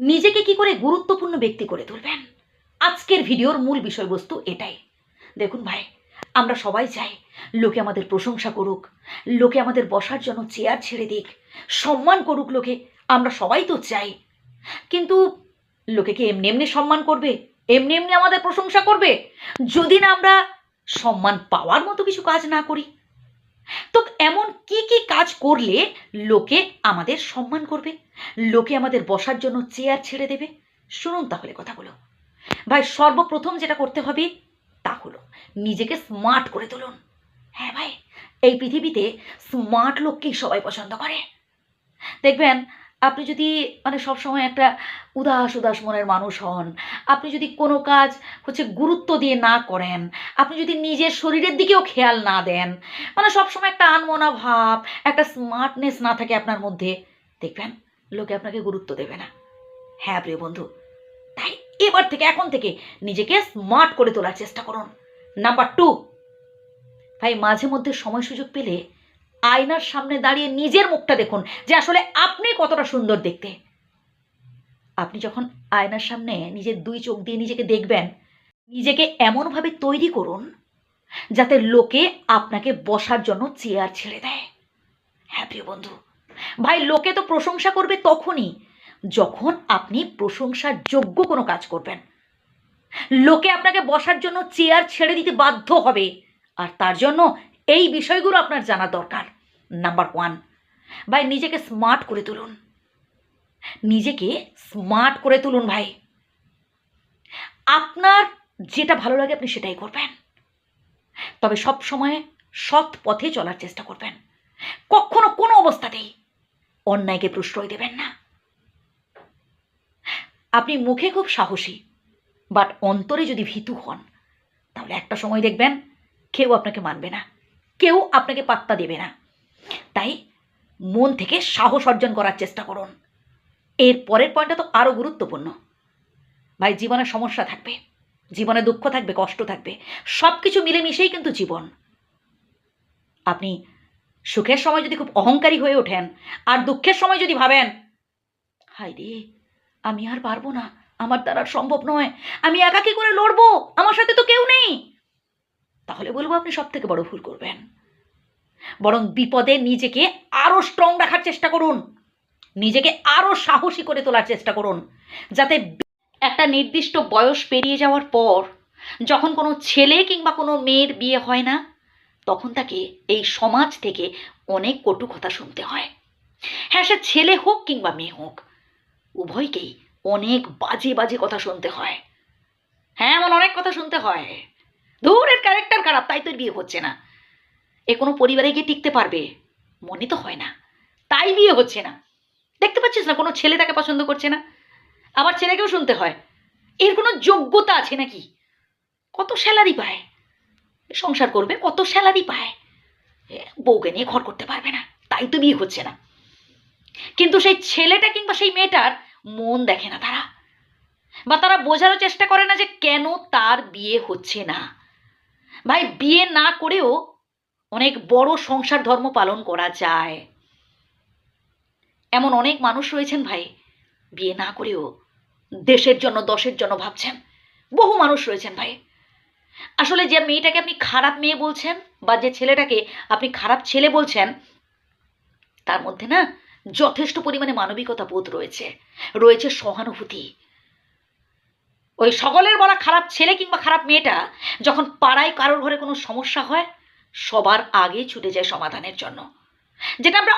নিজেকে কি করে গুরুত্বপূর্ণ ব্যক্তি করে তুলবেন? আজকের ভিডিওর মূল বিষয়বস্তু এটাই। দেখুন ভাই, আমরা সবাই চাই লোকে আমাদের প্রশংসা করুক, লোকে আমাদের বসার জন্য চেয়ার ছেড়ে দিক, সম্মান করুক লোকে, আমরা সবাই তো চাই। কিন্তু লোকে কি এমনি এমনি সম্মান করবে? এমনি এমনি আমাদের প্রশংসা করবে? যদি না আমরা সম্মান পাওয়ার মতো কিছু কাজ না করি তো এমন কি কি কাজ করলে লোকে আমাদের সম্মান করবে? লোকে আমাদের বসার জন্য চেয়ার ছেড়ে দেবে? শুনুন তাহলে কথাগুলো। ভাই, সর্বপ্রথম যেটা করতে হবে তা হলো নিজেকে স্মার্ট করে তুলুন। হ্যাঁ ভাই, এই পৃথিবীতে স্মার্ট লোককেই সবাই পছন্দ করে। দেখবেন আপনি যদি মানে সবসময় একটা উদাস উদাস মনের মানুষ হন, আপনি যদি কোনো কাজ হচ্ছে গুরুত্ব দিয়ে না করেন, আপনি যদি নিজের শরীরের দিকেও খেয়াল না দেন মানে সবসময় একটা আনমনা ভাব একটা স্মার্টনেস না থাকে আপনার মধ্যে, দেখবেন লোকে আপনাকে গুরুত্ব দেবে না। হ্যাঁ প্রিয় বন্ধু, তাই এবার থেকে, এখন থেকে নিজেকে স্মার্ট করে তোলার চেষ্টা করুন। নাম্বার টু ভাই, মাঝে মধ্যে সময় সুযোগ পেলে আয়নার সামনে দাঁড়িয়ে নিজের মুখটা দেখুন যে আসলে আপনি কতটা সুন্দর দেখতে। আপনি যখন আয়নার সামনে নিজের দুই চোখ দিয়ে নিজেকে দেখবেন, নিজেকে এমনভাবে তৈরি করুন যাতে লোকে আপনাকে বসার জন্য চেয়ার ছেড়ে দেয়। হ্যাঁ প্রিয় বন্ধু, ভাই, লোকে তো প্রশংসা করবে তখনই যখন আপনি প্রশংসার যোগ্য কোনো কাজ করবেন। লোকে আপনাকে বসার জন্য চেয়ার ছেড়ে দিতে বাধ্য হবে, আর তার জন্য এই বিষয়গুলো আপনার জানা দরকার। নাম্বার ওয়ান ভাই নিজেকে স্মার্ট করে তুলুন। নিজেকে স্মার্ট করে তুলুন ভাই। আপনার যেটা ভালো লাগে আপনি সেটাই করবেন। তবে সব সময় সৎ পথে চলার চেষ্টা করবেন। কখনো কোনো অবস্থাতেই অন্যায়কে প্রশ্রয় দেবেন না। আপনি মুখে খুব সাহসী বাট অন্তরে যদি ভীতু হন, তাহলে একটা সময় দেখবেন কেউ আপনাকে মানবে না। কেউ আপনাকে পাত্তা দেবে না। তাই মন থেকে সাহস অর্জন করার চেষ্টা করুন। এর পরের পয়েন্টটা তো আরও গুরুত্বপূর্ণ। ভাই, জীবনে সমস্যা থাকবে। জীবনে দুঃখ থাকবে, কষ্ট থাকবে। সব কিছু মিলেমিশেই কিন্তু জীবন। আপনি সুখের সময় যদি খুব অহংকারী হয়ে ওঠেন, আর দুঃখের সময় যদি ভাবেন হাই রে, আমি আর পারব না। আমার দ্বারা সম্ভব নয়। আমি একা কি করে লড়বো। আমার সাথে তো কেউ নেই। তাহলে বলব আপনি সব থেকে বড় ভুল করবেন। বরং বিপদে নিজেকে আরও স্ট্রং রাখার চেষ্টা করুন। নিজেকে আরও সাহসী করে তোলার চেষ্টা করুন। যাতে একটা নির্দিষ্ট বয়স পেরিয়ে যাওয়ার পর যখন কোনো ছেলে কিংবা কোনো মেয়ের বিয়ে হয় না, তখন তাকে এই সমাজ থেকে অনেক কটু কথা শুনতে হয়। হ্যাঁ সে ছেলে হোক কিংবা মেয়ে হোক, উভয়কেই অনেক বাজে বাজে কথা শুনতে হয়। হ্যাঁ এমন অনেক কথা শুনতে হয়। দূরের ক্যারেক্টার খারাপ, তাই তোর বিয়ে হচ্ছে না। এ কোনো পরিবারে গিয়ে টিকতে পারবে? মনে তো হয় না। তাই বিয়ে হচ্ছে না। দেখতে পাচ্ছিস না, কোনো ছেলে তাকে পছন্দ করছে না। আবার ছেলেকেও শুনতে হয়। এর কোনো যোগ্যতা আছে নাকি? কত স্যালারি পায়? সংসার করবে, কত স্যালারি পায়? বউকে নিয়ে ঘর করতে পারবে না। তাই তো বিয়ে হচ্ছে না। কিন্তু সেই ছেলেটা কিংবা সেই মেয়েটার মন দেখে না তারা। বা তারা বোঝারও চেষ্টা করে না যে কেন তার বিয়ে হচ্ছে না। ভাই, বিয়ে না করেও অনেক বড় সংসার ধর্ম পালন করা যায়। এমন অনেক মানুষ রয়েছেন ভাই, বিয়ে না করেও দেশের জন্য, দশের জন্য ভাবছেন। বহু মানুষ রয়েছেন ভাই। আসলে যে মেয়েটাকে আপনি খারাপ মেয়ে বলছেন বা যে ছেলেটাকে আপনি খারাপ ছেলে বলছেন, তার মধ্যে না যথেষ্ট পরিমাণে মানবিকতা বোধ রয়েছে। রয়েছে সহানুভূতি। ওই সকলের বলা খারাপ ছেলে কিংবা খারাপ মেয়েটা যখন পাড়ায় কারোর ঘরে কোনো সমস্যা হয়, সবার আগে ছুটে যায় সমাধানের জন্য। যেটা আমরা